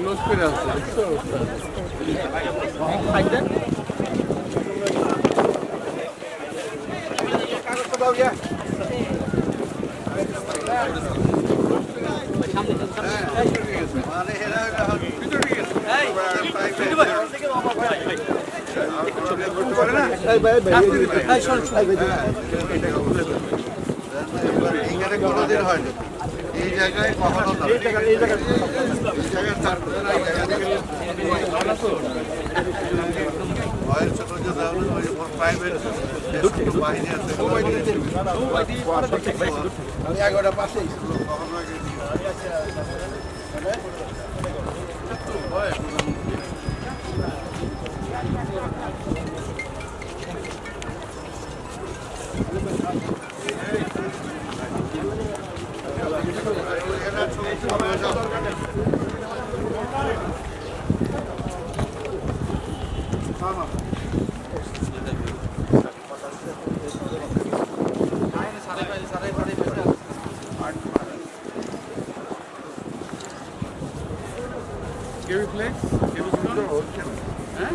বস আসসালামু আলাইকুম এইখানে কোনোদিন হয়নি এই জায়গায় এই জায়গায় এই জায়গায় এই জায়গায় ভয়ের আছে। এগারোটা কখনো আগে কেউ প্লেট কেউ হ্যাঁ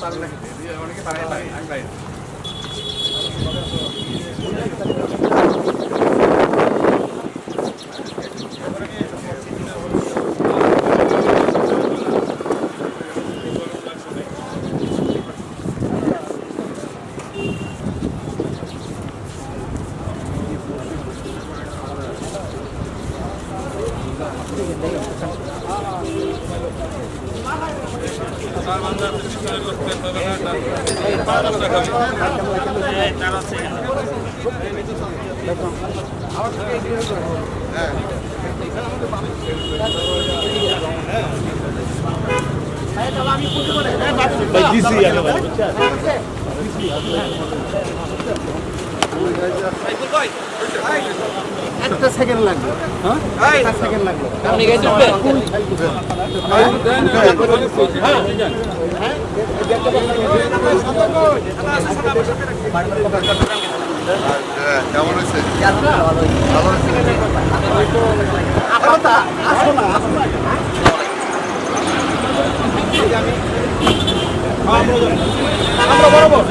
পারে না খেতে অনেকে পারে পারে আমি পারি না। একটা সেকেন্ড লাগবে হ্যাঁ সেকেন্ড লাগবে আপনি গাইড করবেন কেমন হয়েছে ভালো হয়েছে আসো না আসো না আমরা বরাবর